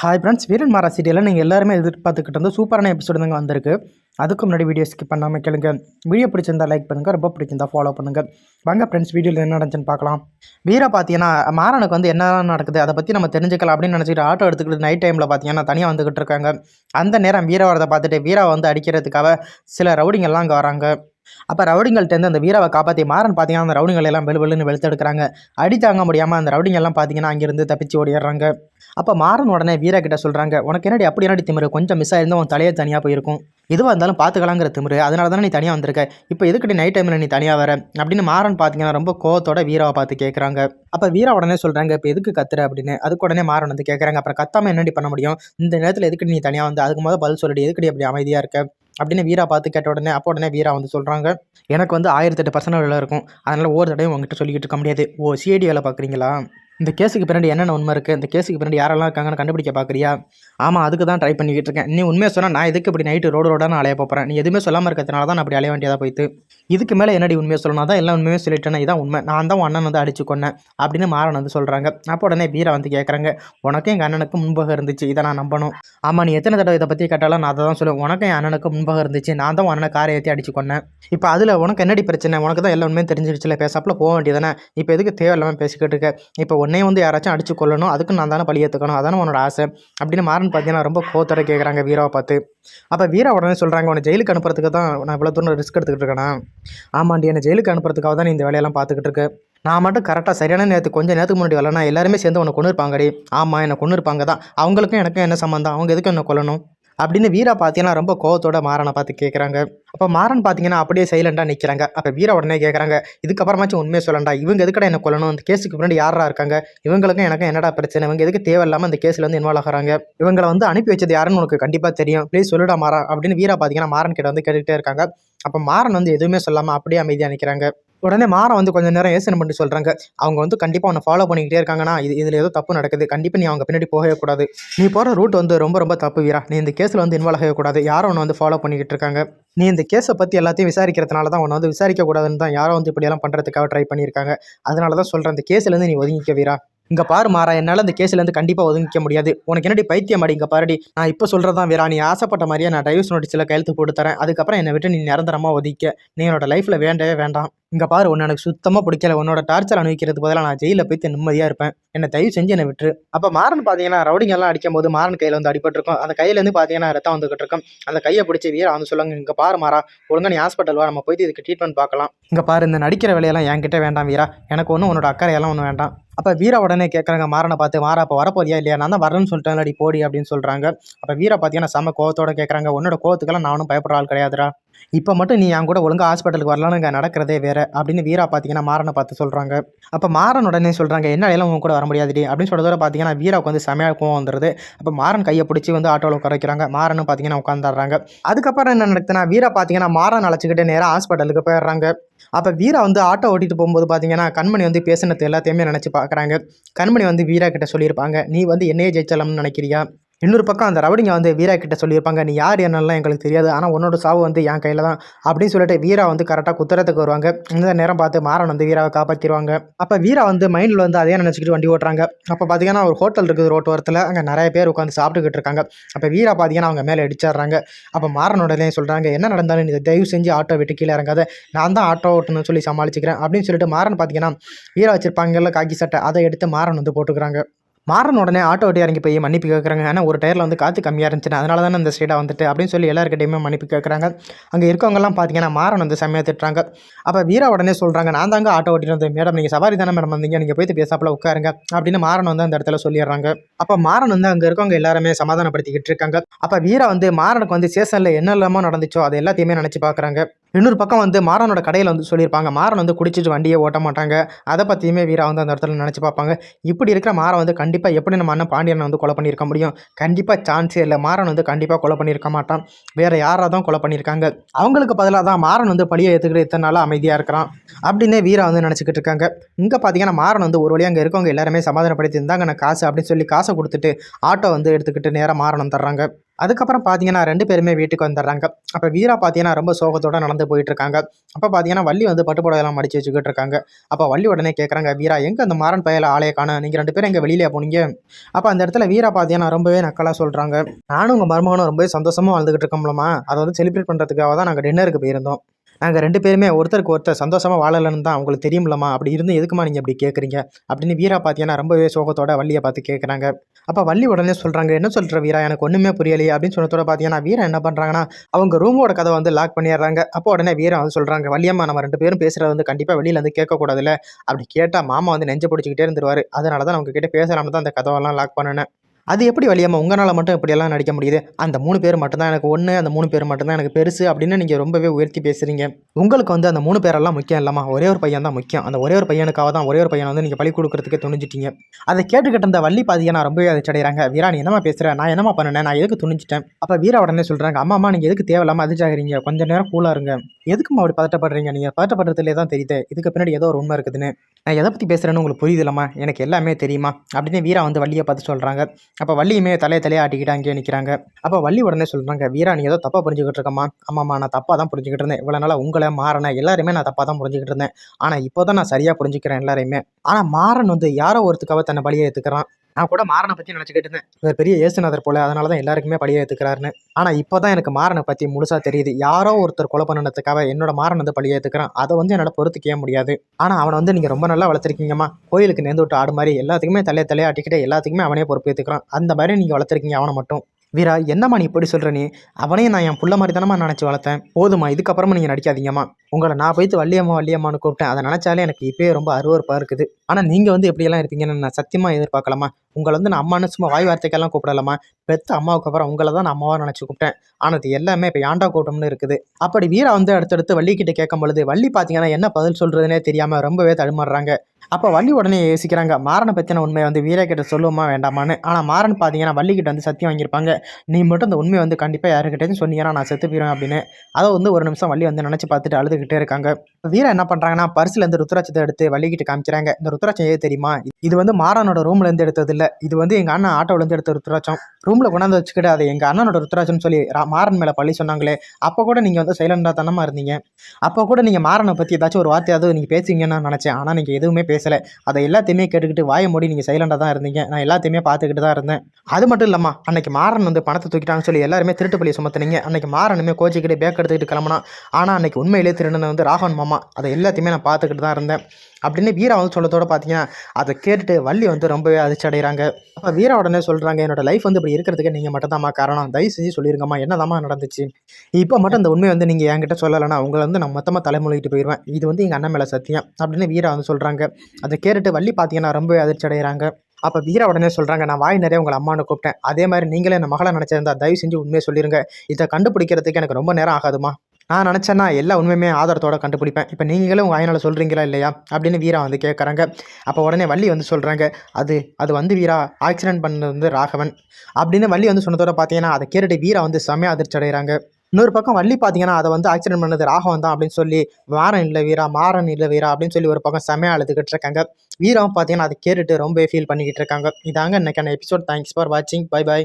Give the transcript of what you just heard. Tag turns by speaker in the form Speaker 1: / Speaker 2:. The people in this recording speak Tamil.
Speaker 1: ஹாய் ஃப்ரெண்ட்ஸ் வீரன் மாரா சீரியலில் நீங்கள் எல்லாருமே எதிர்பார்த்துக்கிட்டு இருந்த சூப்பரான எபிசோடு தாங்க வந்திருக்கு. அதுக்கு முன்னாடி வீடியோ ஸ்கிப் பண்ணாமல் கேளுங்க. வீடியோ பிடிச்சிருந்தா லைக் பண்ணுங்கள் ரொம்ப பிடிச்சிருந்தா ஃபாலோ பண்ணுங்கள் வாங்க ஃப்ரெண்ட்ஸ் வீடியோவில் என்ன நடந்துச்சுன்னு பார்க்கலாம். வீரா பார்த்தீங்கன்னா மாறனுக்கு வந்து என்ன நடக்குது அதை பற்றி நம்ம தெரிஞ்சுக்கலாம் அப்படின்னு நினச்சிட்டு ஆட்டோ எடுத்துக்கிட்டு நைட் டைமில் பார்த்தீங்கன்னா தனியாக வந்துக்கிட்டு இருக்காங்க. அந்த நேரம் வீரா வரதை பார்த்துட்டு வீரா வந்து அடிக்கிறதுக்காக சில ரவுடிங்கெல்லாம் அங்கே வராங்க. அப்போ ரவுடிங்கள்ட்டேருந்து அந்த வீராவை காப்பாற்றி மாறன் பார்த்தீங்கன்னா அந்த ரவுடிங்கள் எல்லாம் வெளு வெளுன்னு வெளுத்தெடுக்கிறாங்க. அடி தாங்க முடியாமல் அந்த ரவுடிங்கெல்லாம் பார்த்தீங்கன்னா அங்கேருந்து தப்பிச்சு ஓடிடுறாங்க. அப்போ மாறன் உடனே வீரா கிட்ட சொல்கிறாங்க உனக்கு என்னடி அப்படி என்னடி திமிரு? கொஞ்சம் மிஸ் ஆயிருந்தால் உன் தலையே தனியாக போயிருக்கும். எதுவாக இருந்தாலும் பார்த்துக்கலாங்கிற திமிரு. அதனால தானே நீ தனியாக வந்திருக்க? இப்போ எதுக்கிட்ட நைட் டைமில் நீ தனியாக வர? அப்படின்னு மாறன் பார்த்தீங்கன்னா ரொம்ப கோவத்தோட வீராவை பார்த்து கேட்குறாங்க அப்போ வீரா உடனே சொல்கிறாங்க இப்போ எதுக்கு கத்துற? அப்படின்னு. அதுக்கு உடனே மாறன் வந்து கேட்குறாங்க அப்புறம் கத்தாமல் என்னடி பண்ண முடியும்? இந்த நேரத்தில் எதுக்கு நீ தனியாக வந்து? அதுக்கு முதல் பதில் சொல்லிட்டு எதுக்கடி அப்படி அமைதியாக இருக்க? அப்படின்னு வீரா பார்த்து கேட்ட உடனே அப்போ உடனே வீரா வந்து சொல்கிறாங்க எனக்கு வந்து ஆயிரத்தெட்டு பர்சன்ட் வேலை இருக்கும். அதனால் ஒவ்வொரு தடவையும் உங்ககிட்ட சொல்லிக்கிட்டு இருக்க முடியாது. ஓ சிஐடி வேலை பார்க்குறீங்களா? இந்த கேஸுக்கு பின்னாடி என்னென்ன உண்மை இருக்குது இந்த கேஸுக்கு பின்னாடி யாரெல்லாம் இருக்காங்கன்னு கண்டுபிடிக்க பார்க்குறியா? ஆமாம் அதுக்கு தான் ட்ரை பண்ணிக்கிட்டு இருக்கேன். நீ உண்மையாக சொன்னால் நான் எதுக்கு இப்படி நைட்டு ரோடு ரோடாக நான் அலைய போகிறேன் நீ எதுவுமே சொல்லாமல் இருக்கிறதுனால தான் நான் அப்படி அலைய வேண்டியதாக போயிட்டு இதுக்கு மேலே என்னடி உண்மையை சொல்லணும்? தான் எல்லா உண்மையும் சொல்லிட்டேன்னா இதான் உண்மை. நான் தான் உன் அண்ணன் வந்து அடிச்சு கொன்னேன் அப்படின்னு மாறன் வந்து சொல்கிறாங்க அப்போ உடனே வீரா வந்து கேட்குறாங்க உனக்கும் எங்கள் அண்ணனுக்கு முன்பாக இருந்துச்சு இதை நான் நம்பணும். ஆமாம் நீ எத்தனை தடவை இதை பற்றி கேட்டாலும் நான் அதை தான் சொல்லுவேன். உனக்கும் என் அண்ணனுக்கு முன்பாக இருந்துச்சு நான் தான் உன் அண்ணனை காரை ஏற்றி அடிச்சு கொன்னேன். இப்போ அதில் உனக்கு என்னடி பிரச்சனை? உனக்கு தான் எல்லா உண்மையும் தெரிஞ்சிருச்சுல பேசாப்பில் போக வேண்டியதானே இப்போ எதுக்கு தேவையில்லாமல் பேசிக்கிட்டு இருக்க? இப்போ உன்னையும் வந்து யாராச்சும் அடிச்சு கொள்ளணும் அதுக்கு நான் தானே பழி ஏற்றுக்கணும் அதானே உன்னோட ஆசை? அப்படின்னு மாறன் பார்த்தீங்கன்னா ரொம்ப கோத்தர கேட்குறாங்க வீராவை பார்த்து. அப்போ வீரா உடனே சொல்கிறாங்க உன்னை ஜெயிலுக்கு அனுப்புறதுக்கு தான் நான் இவ்வளோ தூரம் ரிஸ்க் எடுத்துக்கிட்டு இருக்கேனா? ஆமாண்டி என்னை ஜெயிலுக்கு அனுப்புறதுக்காக தான் நீ இந்த வேலையெல்லாம் பார்த்துக்கிட்டு இருக்கு. நான் மட்டும் கரெக்டாக சரியான நேரத்துக்கு கொஞ்சம் நேரத்துக்கு முன்னாடி வரலனா எல்லாருமே சேர்ந்து உன்னை கொண்டு இருப்பாங்கடி ஆமாம் என்னை கொண்டு இருப்பாங்க தான். அவங்களுக்கும் எனக்கும் என்ன சம்மந்தம் அவங்க எதுக்கும் என்ன கொல்லணும்? அப்படின்னு வீரா பார்த்தீங்கன்னா ரொம்ப கோவத்தோட மாறனை பார்த்து கேட்குறாங்க அப்போ மாறன் பார்த்தீங்கன்னா அப்படியே சைலண்டாக நிற்கிறாங்க அப்போ வீரா உடனே கேட்குறாங்க இதுக்கப்புறமாச்சும் உண்மையை சொல்லண்டா? இவங்க எதுக்கடா என்ன கொல்லணும்? அந்த கேஸுக்கு முன்னாடி யாரா இருக்காங்க? இவங்களுக்கும் எனக்கு என்னடா பிரச்சனை? இவங்க எதுக்கு தேவையில்லாமல் அந்த கேஸில் வந்து இன்வால்வ் ஆகிறாங்க? இவங்களை வந்து அனுப்பி வச்சது யாருன்னு உனக்கு கண்டிப்பாக தெரியும். ப்ளீஸ் சொல்லுடா மாறா அப்படின்னு வீரா பார்த்தீங்கன்னா மாறன் கிட்ட வந்து கேட்டுக்கிட்டே இருக்காங்க. அப்போ மாறன் வந்து எதுவுமே சொல்லாமல் அப்படியே அமைதியாக நிற்கிறாங்க உடனே மாற வந்து கொஞ்சம் நேரம் யோசனை பண்ணி சொல்கிறாங்க அவங்க வந்து கண்டிப்பாக உன்னை ஃபாலோ பண்ணிக்கிட்டே இருக்காங்கன்னா இது இதில் ஏதோ தப்பு நடக்குது கண்டிப்பாக நீ அவங்க பின்னாடி போகவே கூடாது. நீ போகிற ரூட் வந்து ரொம்ப ரொம்ப தப்பு வீரா. நீ இந்த கேஸில் வந்து இன்வால்வ் ஆகக்கூடாது யாரும் உன்னை வந்து ஃபாலோ பண்ணிக்கிட்டு இருக்காங்க. நீ இந்த கேஸை பற்றி எல்லாத்தையும் விசாரிக்கிறதுனால தான் உன்னை வந்து விசாரிக்கக்கூடாதுன்னு தான் யாரோ வந்து இப்படியெல்லாம் பண்ணுறதுக்காக ட்ரை பண்ணியிருக்காங்க. அதனால தான் சொல்கிறேன் இந்த கேஸ்லேருந்து நீ ஒதுங்கிக்க வீரா. இங்கே பாரு மாறா என்னால் இந்த கேஸ்லேருந்து கண்டிப்பாக ஒதுங்கிக்க முடியாது. உனக்கு என்னடி பைத்தியம் அடி இங்கே பாருடி. நான் இப்போ சொல்கிறதான் வீரா. நீ ஆசைப்பட்ட மாதிரியே நான் டைவர்ஸ் நோட்டீஸில் கையெழுத்து போட்டு தரேன். அதுக்கப்புறம் என்னை விட்டு நீ நிரந்தரமாக ஒதுக்க நீ என்னோட லைஃப்பில் வேண்டவே வேண்டாம். இங்கே பாரு உன்னை எனக்கு சுத்தமாக பிடிக்கல. உன்னோட டார்ச்சர் அனுபவிக்கிறது பதிலாக நான் ஜெயிலில் போய் நிம்மதியாக இருப்பேன். என்னை தயவு செஞ்சு என்னை விட்டுரு. அப்போ மாறன் பார்த்தீங்கன்னா ரவுடிங்கெல்லாம் அடிக்கும் போது மாறன் கையில் வந்து அடிபட்டிருக்கும் அந்த கையிலேருந்து பார்த்தீங்கன்னா ரத்தம் வந்துகிட்டு இருக்கும். அந்த கையை பிடிச்சி வீரா வந்து சொல்லுங்க இங்கே பாரு மாறா ஒழுங்கா நீ ஹாஸ்பிட்டல் வா நம்ம போயிட்டு இதுக்கு ட்ரீட்மெண்ட் பார்க்கலாம். இங்கே பாரு இந்த நடிக்கிற வேலையெல்லாம் என்கிட்ட வேண்டாம் வீரா. எனக்கு ஒன்றும் உன்னோட அக்கறையெல்லாம் ஒன்றும் வேண்டாம். அப்போ வீரா உடனே கேட்குறாங்க மாறனை பார்த்து மாறா அப்போ வரப்போதியா இல்லையா? நான் தான் வரணும்னு சொல்லிட்டேன் அடி போடி அப்படின்னு சொல்கிறாங்க அப்போ வீரா பார்த்தீங்கன்னா செம்ம கோவத்தோட கேட்குறாங்க உன்னோட கோவத்துக்கெல்லாம் நானும் பயப்படுற ஆள் கிடையாதுடா. இப்போ மட்டும் நீ என் கூட ஒழுங்காக ஹாஸ்பிட்டலுக்கு வரலான்னு இங்கே நடக்கிறதே வேறு அப்படின்னு வீரா பார்த்தீங்கன்னா மாறனை பார்த்து சொல்கிறாங்க அப்போ மாறன் உடனே சொல்கிறாங்க என்ன எல்லாம் உங்க கூட வர முடியாதுடி? அப்படின்னு சொல்கிறதோட பார்த்தீங்கன்னா வீராவுக்கு வந்து செமையாக கோவம் வந்துடுது அப்போ மாறன் கையை பிடிச்சி வந்து ஆட்டோவில் குறைக்கிறாங்க வைக்கிறாங்க. மாறனும் பார்த்தீங்கன்னா உட்காந்துடுறாங்க அதுக்கப்புறம் என்ன நடக்குதுன்னா வீரா பார்த்தீங்கன்னா மாறன் அழைச்சிக்கிட்டு நேராக ஹாஸ்பிட்டலுக்கு போயிடுறாங்க. அப்போ வீரா வந்து ஆட்டோ ஓட்டிட்டு போகும்போது பார்த்தீங்கன்னா கண்மணி வந்து பேசினது எல்லாத்தையுமே நினச்சி பார்க்குறாங்க கண்மணி வந்து வீரா கிட்ட சொல்லியிருப்பாங்க நீ வந்து என்னையே ஜெயிச்சலாம்னு நினைக்கிறியா? இன்னொரு பக்கம் அந்த ரவுடிங்க வந்து வீரா கிட்ட சொல்லியிருப்பாங்க நீ யார் என்னெல்லாம் எங்களுக்கு தெரியாது. ஆனால் உன்னோட சாவு வந்து என் கையில் தான். அப்படின்னு சொல்லிட்டு வீரா வந்து கரெக்டாக குத்துறதுக்கு வருவாங்க. இந்த நேரம் பார்த்து மாறன் வந்து வீராவை காப்பாற்றிடுவாங்க அப்போ வீரா வந்து மைண்டில் வந்து அதே நினச்சிக்கிட்டு வண்டி ஓட்டுறாங்க. அப்போ பார்த்தீங்கன்னா ஒரு ஹோட்டல் இருக்குது ரோட்டு ஓரத்தில். அங்கே நிறைய பேர் உட்காந்து சாப்பிட்டுக்கிட்டு இருக்காங்க. அப்போ வீரா பார்த்தீங்கன்னா அவங்க மேலே அடிச்சிடுறாங்க அப்போ மாறன் சொல்கிறாங்க என்ன நடந்தாலும் நீ தயவு செஞ்சு ஆட்டோ விட்டு கீழே இறங்காத. நான் தான் ஆட்டோ ஓட்டணும்னு சொல்லி சமாளிச்சுக்கிறேன். அப்படின்னு சொல்லிட்டு மாறன் பார்த்தீங்கன்னா வீரா வச்சிருப்பாங்கல்ல காக்கி சட்டை. அதை எடுத்து மாறன் வந்து போட்டுக்கிறாங்க. மாறன் உடனே ஆட்டோ ஓட்டி இறங்கி போய் மன்னிப்பு கேட்குறாங்க. ஏன்னா ஒரு டயரில் வந்து காற்று கம்மியாக இருந்துச்சு அதனால தானே இந்த ஸ்டேட்டாக வந்துட்டு அப்படின்னு சொல்லி எல்லாருக்கிட்டையுமே மன்னிப்பு கேட்குறாங்க. அங்கே இருக்கவங்கலாம் பார்த்தீங்கன்னா மாறன் வந்து செம்மையாக திட்டுறாங்க. அப்போ வீரா உடனே சொல்கிறாங்க நான் தாங்க ஆட்டோ ஓட்டிட்டு வந்து மேடம் நீங்கள் சவாரி தானே மேடம் வந்தீங்க. நீங்கள் போய் பேசாப்பில் உட்காருங்க அப்படின்னு மாறன் வந்து அந்த இடத்துல சொல்லிடுறாங்க. அப்போ மாறன் வந்து அங்கே இருக்கவங்க எல்லாருமே சமாதானப்படுத்திக்கிட்டு இருக்காங்க. அப்போ வீரா வந்து மாறனுக்கு வந்து சேஷனில் இல்லாமல் நடந்துச்சோ அது எல்லாத்தையுமே நினச்சி பார்க்குறாங்க இன்னொரு பக்கம் வந்து மாறனோட கடையில் வந்து சொல்லியிருப்பாங்க மாறன் வந்து குடிச்சிட்டு வண்டியை ஓட்ட மாட்டாங்க. அதை பற்றியுமே வீரா வந்து அந்த இடத்துல நினச்சி பார்ப்பாங்க. இப்படி இருக்கிற மாறன் வந்து கண்டிப்பாக எப்படி நம்ம அண்ணன் பாண்டியனை வந்து கொலை பண்ணியிருக்க முடியும்? கண்டிப்பாக சான்ஸே இல்லை. மாறன் வந்து கண்டிப்பாக கொலை பண்ணியிருக்க மாட்டான். வேறு யாராக தான் கொலை பண்ணியிருக்காங்க? அவங்களுக்கு பதிலாக தான் மாறன் வந்து பழியை ஏற்றுக்கிற இத்தனை நாளாக அமைதியாக இருக்கிறான். அப்படின்னே வீரா வந்து நினச்சிக்கிட்டு இருக்காங்க. இங்கே பார்த்தீங்கன்னா மாறன் வந்து ஒரு வழியாக அங்கே இருக்கவங்க எல்லாருமே சமாதானப்படுத்தி இருந்தாங்க நான் காசு அப்படின்னு சொல்லி காசை கொடுத்துட்டு ஆட்டோ வந்து எடுத்துக்கிட்டு நேராக மாறன் தர்றாங்க. அதுக்கப்புறம் பார்த்தீங்கன்னா ரெண்டு பேருமே வீட்டுக்கு வந்துடுறாங்க. அப்போ வீரா பார்த்தீங்கன்னா ரொம்ப சோகத்தோட நடந்து போயிட்டு இருக்காங்க அப்போ பார்த்தீங்கன்னா வள்ளி வந்து பட்டு புடவைலாம் மடிச்சு வச்சுக்கிட்டு இருக்காங்க. அப்போ வள்ளி உடனே கேட்குறாங்க வீரா எங்கே அந்த மாறன் பயல ஆளைய காணும் நீங்கள் ரெண்டு பேரும் எங்கே வெளியிலே போனீங்க? அப்போ அந்த இடத்துல வீரா பார்த்தீங்கன்னா ரொம்பவே நக்கலாக சொல்கிறாங்க நானும் உங்கள் மருமகனும் ரொம்பவே சந்தோஷமாக வாழ்ந்துகிட்டு இருக்கோம்லமா அதை வந்து செலிப்ரேட் பண்ணுறதுக்காக தான் நாங்கள் டின்னருக்கு போயிருந்தோம். நாங்கள் ரெண்டு பேருமே ஒருத்தருக்கு ஒருத்தர் சந்தோஷமாக வாழலன்னு தான் உங்களுக்கு தெரியுமில்லம்மா அப்படி இருந்து எதுக்குமா நீங்கள் அப்படி கேட்குறீங்க அப்படின்னு வீரா பார்த்தீங்கன்னா ரொம்பவே சோகத்தோட வள்ளியை பார்த்து கேட்குறாங்க அப்போ வள்ளி உடனே சொல்கிறாங்க என்ன சொல்கிற வீரா? எனக்கு ஒன்றுமே புரியலையே. அப்படின்னு சொன்னதோட பார்த்தீங்கன்னா வீரா என்ன பண்ணுறாங்கன்னா அவங்க ரூமோட கதை வந்து லாக் பண்ணிடுறாங்க. அப்போ உடனே வீரா வந்து சொல்கிறாங்க வள்ளியம்மா நம்ம ரெண்டு பேரும் பேசுகிறது வந்து கண்டிப்பாக வெளியில் வந்து கேட்கக்கூடாதுல்ல. அப்படி கேட்டால் மாமா வந்து நெஞ்சு பிடிச்சிக்கிட்டே இருந்துருவார். அதனால தான் அவங்க கிட்டே பேசலாம்னு தான் அந்த கதவெல்லாம் லாக் பண்ணினேன். அது எப்படி வழியாமல் உங்களால் மட்டும் இப்படியெல்லாம் நடிக்க முடியுது? அந்த மூணு பேர் மட்டும்தான் எனக்கு ஒன்று அந்த மூணு பேர் மட்டும்தான் எனக்கு பெருசு அப்படின்னு நீங்கள் ரொம்பவே உயர்த்தி பேசுகிறீங்க உங்களுக்கு வந்து அந்த மூணு பேரெல்லாம் முக்கியம் இல்லாமா ஒரே ஒரு பையன் தான் முக்கியம். அந்த ஒரே ஒரு பையனுக்காக தான் ஒரே ஒரு பையனை வந்து நீங்கள் பழி கொடுக்குறதுக்கு துணிஞ்சிட்டீங்க. அதை கேட்டுக்கிட்ட இந்த வள்ளி பாதியை நான் ரொம்பவே அதிர்ச்சடைகிறாங்க வீரா நீ என்னமா பேசுகிறேன் நான் என்னமா பண்ணேன்? நான் எதுக்கு துணிஞ்சிட்டேன்? அப்போ வீரா உடனே சொல்கிறாங்க அம்மா அம்மா நீங்கள் எதுக்கு தேவையில்லாமல் அதிர்ச்சாகிறீங்க கொஞ்ச நேரம் கூலாக இருங்க. எதுக்குமா அப்படி பதட்டப்படுறீங்க? நீங்கள் பதட்டப்படுறதுலே தான் தெரியுது. இதுக்கு பின்னாடி ஏதோ ஒரு உண்மை இருக்குதுன்னு. நான் எதை பற்றி பேசுகிறேன்னு உங்களுக்கு புரியுதுலம்மா எனக்கு எல்லாமே தெரியுமா? அப்படின்னு வீரா வந்து வள்ளியை பார்த்து சொல்கிறாங்க அப்போ வள்ளியுமே தலையை தலையை ஆட்டிக்கிட்டு அங்கேயே நிற்கிறாங்க அப்போ வள்ளி உடனே சொல்கிறாங்க வீரா நீ ஏதோ தப்பாக புரிஞ்சுக்கிட்டு இருக்கம்மா. ஆமாம்மா நான் தப்பாக தான் புரிஞ்சுக்கிட்டு இருந்தேன். இவ்வளோ நாளாக உங்களை மாறனை எல்லாருமே நான் தப்பாக தான் புரிஞ்சுக்கிட்டு இருந்தேன். ஆனால் இப்போ தான் நான் சரியாக புரிஞ்சுக்கிறேன் எல்லாரையுமே. ஆனால் மாறன் வந்து யாரோ ஒருத்துக்காக தன்னை பலியை ஏற்றுக்கிறான் நான் கூட மாறனை பற்றி நினச்சிக்கிட்டு இருந்தேன். இவர் பெரிய இயேசுநாதர் போல அதனால தான் எல்லாருக்குமே படியை ஏற்றுக்கிறாருன்னு ஆனால் இப்போ தான் எனக்கு மாறனை பற்றி முழுசாக தெரியுது. யாரோ ஒருத்தர் கொலை பண்ணனதுக்காக என்னோட மாறன் வந்து பழியை ஏற்றுக்கிறான் அதை வந்து என்னால் பொறுத்துக்கவே முடியாது. ஆனால் அவனை வந்து நீங்கள் ரொம்ப நல்லா வளர்த்துருக்கீங்கம்மா. கோயிலுக்கு நேர்ந்து விட்டு ஆடு மாதிரி எல்லாத்துக்குமே தலையை தலையை ஆட்டிக்கிட்டு எல்லாத்துக்குமே அவனே பொறுப்பு ஏற்றுக்கிறான் அந்த மாதிரி நீங்கள் வளர்த்துருக்கீங்க அவனை மட்டும். வீரா என்னம்மா நீ இப்படி சொல்கிற நீ? அவனையும் நான் என் புள்ள மாதிரி தானம்மா நினச்சி வளர்த்தேன். போதுமா இதுக்கப்புறமா நீங்கள் நடிக்காதீங்கம்மா. உங்களை நான் போய்த்து வள்ளியம்மா வள்ளியம்மான்னு கூப்பிட்டேன். அதை நினச்சாலே எனக்கு இப்போயே ரொம்ப அருவறுப்பாக இருக்குது. ஆனால் நீங்கள் வந்து எப்படியெல்லாம் இருப்பீங்கன்னு நான் சத்தியமாக எதிர்பார்க்கலாமா உங்களை வந்து நான் அம்மானு சும்மா வாய் வார்த்தைக்கெல்லாம் கூப்பிடலாமா பெத்த அம்மாவுக்கு அப்புறம் உங்களை தான் நான் அம்மாவாக நினச்சி கூப்பிட்டேன். ஆனால் இது எல்லாமே இப்போ யாண்டா கூட்டம்னு இருக்குது. அப்படி வீரா வந்து அடுத்தடுத்து வள்ளிக்கிட்ட கேட்கும் பொழுது வள்ளி பார்த்தீங்கன்னா என்ன பதில் சொல்கிறதுனே தெரியாமல் ரொம்பவே தடுமாறுறாங்க. அப்போ வள்ளி உடனே யோசிக்கிறாங்க மாறனை பற்றின உண்மையை வந்து வீரா கிட்ட சொல்லுவோமா வேண்டாமான்னு. ஆனால் மாறன் பார்த்தீங்கன்னா வள்ளிக்கிட்ட வந்து சத்தியம் வாங்கியிருப்பாங்க. நீ மட்டும் அந்த உண்மையை வந்து கண்டிப்பாக யாருக்கிட்டேயும் சொன்னீங்கன்னா நான் செத்து போயிடுவேன் அப்படின்னு. அதை வந்து ஒரு நிமிஷம் வள்ளி வந்து நினச்சி பார்த்துட்டு அழுதுகிட்டே இருக்காங்க. வீரா என்ன பண்ணுறாங்கன்னா பர்ஸ்லேருந்து ருத்ராட்சத்தை எடுத்து வள்ளிக்கிட்ட காமிக்கிறாங்க. இந்த ருத்ராட்சம் ஏது தெரியுமா? இது வந்து மாறனோட ரூம்லேருந்து எடுத்தது இல்லை. இது வந்து எங்கள் அண்ணன் ஆட்டோலேருந்து எடுத்த ருத்ராட்சம். ரூமில் கொண்டாந்து வச்சுக்கிட்டு அதை எங்கள் அண்ணனோட ருத்ராட்சம்னு சொல்லி ரா- மாறன் மேலே பள்ளி சொன்னாங்களே அப்போ கூட நீங்கள் வந்து சைலண்டாக தானமா இருந்தீங்க? அப்போ கூட நீங்கள் மாறனை பற்றி ஏதாச்சும் ஒரு வார்த்தையாவது நீங்கள் பேசுவீங்கன்னு நினச்சேன். ஆனால் நீங்கள் எதுவுமே பேசலை. அதை எல்லாத்தையுமே கேட்டுக்கிட்டு வாயை மூடி நீங்கள் சைலண்டாக தான் இருந்தீங்க. நான் எல்லாத்தையுமே பார்த்துக்கிட்டு தான் இருந்தேன். அது மட்டும் இல்லாமல் அன்னைக்கு மாறன் வந்து பணத்தை தூக்கிட்டாங்கன்னு சொல்லி எல்லாருமே திருட்டு பள்ளியை சுமத்துனீங்க. அன்னைக்கு மாறனுமே கோச்சிக்கிட்டு பேக் எடுத்துக்கிட்டு கிளம்புனா ஆனால் அன்னைக்கு உண்மையிலே திருடுனது வந்து ராகவன் மாமா அதை எல்லாத்தையுமே நான் பார்த்துக்கிட்டு தான் இருந்தேன். அப்படின்னு வீரா வந்து சொல்லத்தோட பார்த்தீங்கன்னா அதை கேட்டுட்டு வள்ளி வந்து ரொம்பவே அதிர்ச்சி அடைகிறாங்க. அப்போ வீரா உடனே சொல்கிறாங்க என்னோட லைஃப் வந்து இப்படி இருக்கிறதுக்கு நீங்கள் மட்டும்தாம்மா காரணம். தயவு செஞ்சு சொல்லியிருங்கம்மா என்னதாம்மா நடந்துச்சு? இப்போ மட்டும் இந்த உண்மையை வந்து நீங்கள் என்கிட்ட சொல்லலைன்னா உங்களை வந்து நான் மொத்தமாக தலைமொழிகிட்டு போயிடுவேன் இது வந்து எங்கள் அண்ணன் மேலே சத்தியம் அப்படின்னு வீரா வந்து சொல்கிறாங்க அதை கேட்டுட்டு வள்ளி பார்த்தீங்கன்னா ரொம்பவே அதிர்ச்சி அடைகிறாங்க. அப்போ வீரா உடனே சொல்கிறாங்க நான் வாய் நிறைய உங்களை அம்மானு கூப்பிட்டேன். அதே மாதிரி நீங்களே என் மகளை நினச்சிருந்தா தயவு செஞ்சு உண்மையை சொல்லிருங்க. இதை கண்டுபிடிக்கிறதுக்கு எனக்கு ரொம்ப நேரம் ஆகாதுமா நான் நினச்சேன்னா எல்லா உண்மையுமே ஆதாரத்தோட கண்டுபிடிப்பேன். இப்போ நீங்களும் உங்கள் ஆயினால் சொல்கிறீங்களா இல்லையா? அப்படின்னு வீரா வந்து கேட்குறாங்க அப்போ உடனே வள்ளி வந்து சொல்கிறாங்க அது அது வந்து வீரா ஆக்சிடென்ட் பண்ணது வந்து ராகவன். அப்படின்னு வள்ளி வந்து சொன்னதோட பார்த்தீங்கன்னா அதை கேட்டுட்டு வீரா வந்து செம்மையாக அதிர்ச்சி அடைகிறாங்க இன்னொரு பக்கம் வள்ளி பார்த்தீங்கன்னா அதை வந்து ஆக்சிடென்ட் பண்ணது ராகவன் தான் அப்படின்னு சொல்லி மாறன் இல்லை வீரா மாறன் இல்லை வீரா அப்படின்னு சொல்லி ஒரு பக்கம் செம்மையாக அழுதுகிட்டு இருக்காங்க. வீராவும் பார்த்தீங்கன்னா அதை கேட்டுட்டு ரொம்ப ஃபீல் பண்ணிக்கிட்டு இருக்காங்க. இதாங்க இன்னைக்கான எபிசோட் தேங்க்ஸ் ஃபார் வாட்சிங் பை பை